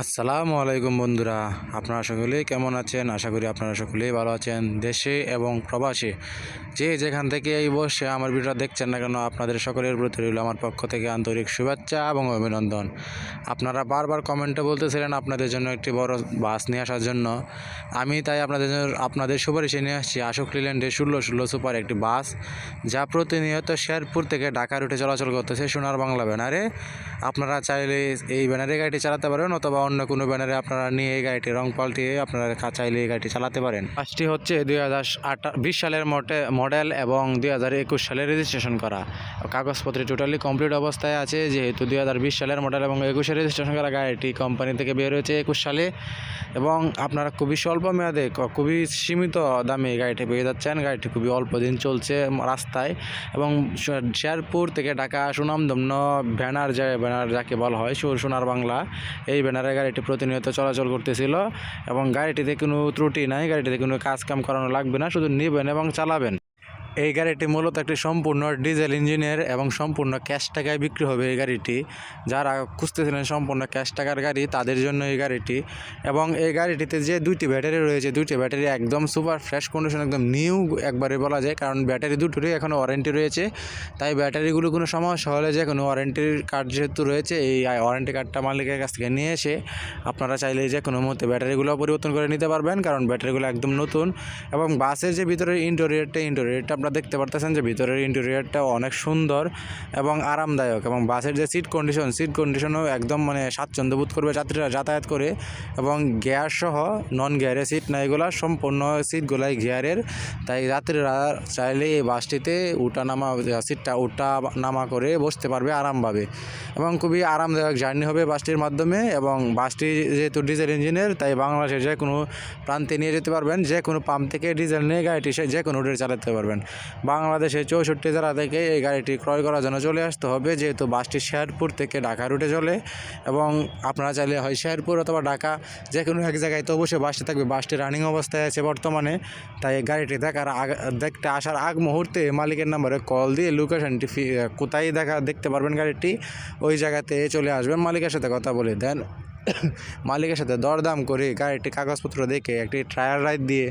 আসসালামু আলাইকুম বন্ধুরা, আপনারা সকলে কেমন আছেন? আশা করি আপনারা সকলেই ভালো আছেন। দেশে এবং প্রবাসে যে যেখান থেকে এই বসে আমার ভিডিওটা দেখছেন না কেন, আপনাদের সকলের প্রতি রইল আমার পক্ষ থেকে আন্তরিক শুভেচ্ছা এবং অভিনন্দন। আপনারা বারবার কমেন্টে বলতেছিলেন আপনাদের জন্য একটি বড় বাস নিয়ে আসার জন্য। আমি তাই আপনাদের জন্য আপনাদের সুপারিশে নিয়ে আসছি। আশোক লিল্যান্ডে ষোলো ষোলো সুপার একটি বাস, যা প্রতিনিয়ত শেরপুর থেকে ঢাকা রুটে চলাচল করতেছে সোনার বাংলা ব্যানারে। আপনারা চাইলে এই ব্যানারে গাড়িটি চালাতে পারেন, অথবা অন্য কোনো ব্যানারে আপনারা নিয়ে এই গাড়িটি রং পাল্টিয়ে আপনারা চাইলে এই গাড়িটি চালাতে পারেন। বাসটি হচ্ছে দুই হাজার বিশ সালের মডেল এবং দুই হাজার একুশ সালে রেজিস্ট্রেশন করা। কাগজপত্র টোটালি কমপ্লিট অবস্থায় আছে, যেহেতু দুই হাজার বিশ সালের মডেল এবং একুশে রেজিস্ট্রেশন করা গাড়িটি কোম্পানি থেকে বের হয়েছে একুশ সালে এবং আপনারা খুবই স্বল্প মেয়াদে খুবই সীমিত দামে গাড়িটি পেয়ে যাচ্ছেন। গাড়িটি খুবই অল্প দিন চলছে রাস্তায় এবং শ- শেরপুর থেকে ঢাকা সুনামধন্য ব্যানার যে ব্যানার যাকে বলা হয় সু- সোনার বাংলা, এই ব্যানারে গাড়িটি প্রতিনিয়ত চলাচল করতেছিল এবং গাড়িটিতে কোনো ত্রুটি নাই, গাড়িটিতে কোনো কাজ কাম করানো লাগবে না, শুধু নেবেন এবং চালাবেন। এই গাড়িটি মূলত একটি সম্পূর্ণ ডিজেল ইঞ্জিনের এবং সম্পূর্ণ ক্যাশ টাকায় বিক্রি হবে এই গাড়িটি। যারা খুঁজতেছিলেন সম্পূর্ণ ক্যাশ টাকার গাড়ি, তাদের জন্য এই গাড়িটি। এবং এই গাড়িটিতে যে দুইটি ব্যাটারি রয়েছে, দুইটি ব্যাটারি একদম সুপার ফ্রেশ কন্ডিশন, একদম নিউ একবারে বলা যায়। কারণ ব্যাটারি দুটোরই এখনও ওয়ারেন্টি রয়েছে। তাই ব্যাটারিগুলো কোনো সমস্যা হলে যে কোনো ওয়ারেন্টির কার্ড যেহেতু রয়েছে, এই ওয়ারেন্টি কার্ডটা মালিকের কাছ থেকে নিয়ে এসে আপনারা চাইলে যে কোনো মুহূর্তে ব্যাটারিগুলো পরিবর্তন করে নিতে পারবেন। কারণ ব্যাটারিগুলো একদম নতুন এবং বাসের যে ভিতরের ইন্টেরিয়রটা ইন্টেরিয়রটা আপনারা দেখতে পারতেছেন যে ভিতরের ইন্টেরিয়রটা অনেক সুন্দর এবং আরামদায়ক এবং বাসের যে সিট কন্ডিশন সিট কন্ডিশনও একদম মানে স্বাচ্ছন্দ্য বোধ করবে যাত্রীরা যাতায়াত করে এবং গিয়ার সহ নন গিয়ারের সিট না, এগুলো সম্পূর্ণ সিটগুলাই গিয়ারের তাই যাত্রীরা চাইলে এই বাসটিতে উঠা নামা সিটটা উঠা নামা করে বসতে পারবে আরামভাবে এবং খুবই আরামদায়ক জার্নি হবে বাসটির মাধ্যমে এবং বাসটি যেহেতু ডিজেল ইঞ্জিনের তাই বাংলাদেশের যে কোনো প্রান্তে নিয়ে যেতে পারবেন, যে কোনো পাম্প থেকে ডিজেল নিয়ে গাড়িটি সে যে কোনো রুটে চালাতে পারবেন। বাংলাদেশের চৌষট্টি জেলা থেকে এই গাড়িটি ক্রয় করার জন্য চলে আসতে হবে, যেহেতু বাসটি শেয়ারপুর থেকে ঢাকা রুটে চলে। এবং আপনারা চাইলে হয় শেরপুর অথবা ঢাকা যে কোনো এক জায়গায় তো অবশ্যই বাসটি থাকবে। বাসটি রানিং অবস্থায় আছে বর্তমানে, তাই গাড়িটি দেখার আগ, দেখতে আসার আগ মুহূর্তে মালিকের নাম্বারে কল দিয়ে লোকেশনটি কোথায় দেখা, দেখতে পারবেন গাড়িটি, ওই জায়গাতে চলে আসবেন। মালিকের সাথে কথা বলে দেন। মালিকের সাথে দরদাম করে গাড়িটি কাগজপত্র দেখে একটি ট্রায়াল রাইড দিয়ে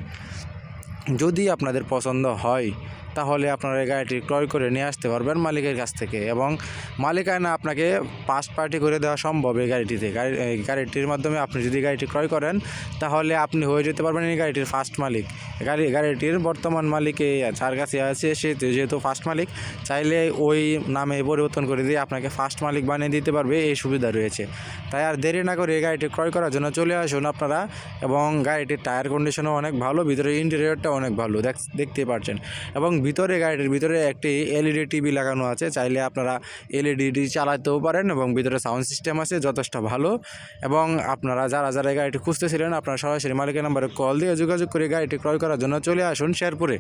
যদি আপনাদের পছন্দ হয় তাহলে আপনারা এই গাড়িটি ক্রয় করে নিয়ে আসতে পারবেন মালিকের কাছ থেকে এবং মালিকানা আপনাকে পাস পার্টি করে দেওয়া সম্ভব এই গাড়িটিতে। গাড়ি গাড়িটির মাধ্যমে আপনি যদি গাড়িটি ক্রয় করেন, তাহলে আপনি হয়ে যেতে পারবেন এই গাড়িটির ফার্স্ট মালিক। গাড়ি গাড়িটির বর্তমান মালিকে যার কাছে আছে, সে যেহেতু ফার্স্ট মালিক, চাইলে ওই নামে পরিবর্তন করে দিয়ে আপনাকে ফার্স্ট মালিক বানিয়ে দিতে পারবে, এই সুবিধা রয়েছে। তাই আর দেরি না করে এই গাড়িটি ক্রয় করার জন্য চলে আসুন আপনারা এবং গাড়িটির টায়ার কন্ডিশনও অনেক ভালো ভিতরে ইন্টেরিয়রটা অনেক ভালো, দেখ- দেখতে পাচ্ছেন এবং ভিতরে গাড়িটির ভিতরে একটি এলইডি টিভি লাগানো আছে। চাইলে আপনারা এলইডি চালাতেও পারেন এবং ভিতরে সাউন্ড সিস্টেম আছে, যথেষ্ট ভালো। এবং আপনারা যারা যারা গাড়িটি খুঁজতেছিলেন, আপনারা সরাসরি মালিকের নাম্বারে কল দিয়ে যোগাযোগ করে গাড়িটি ক্রয় করার জন্য চলে আসুন শেরপুরে।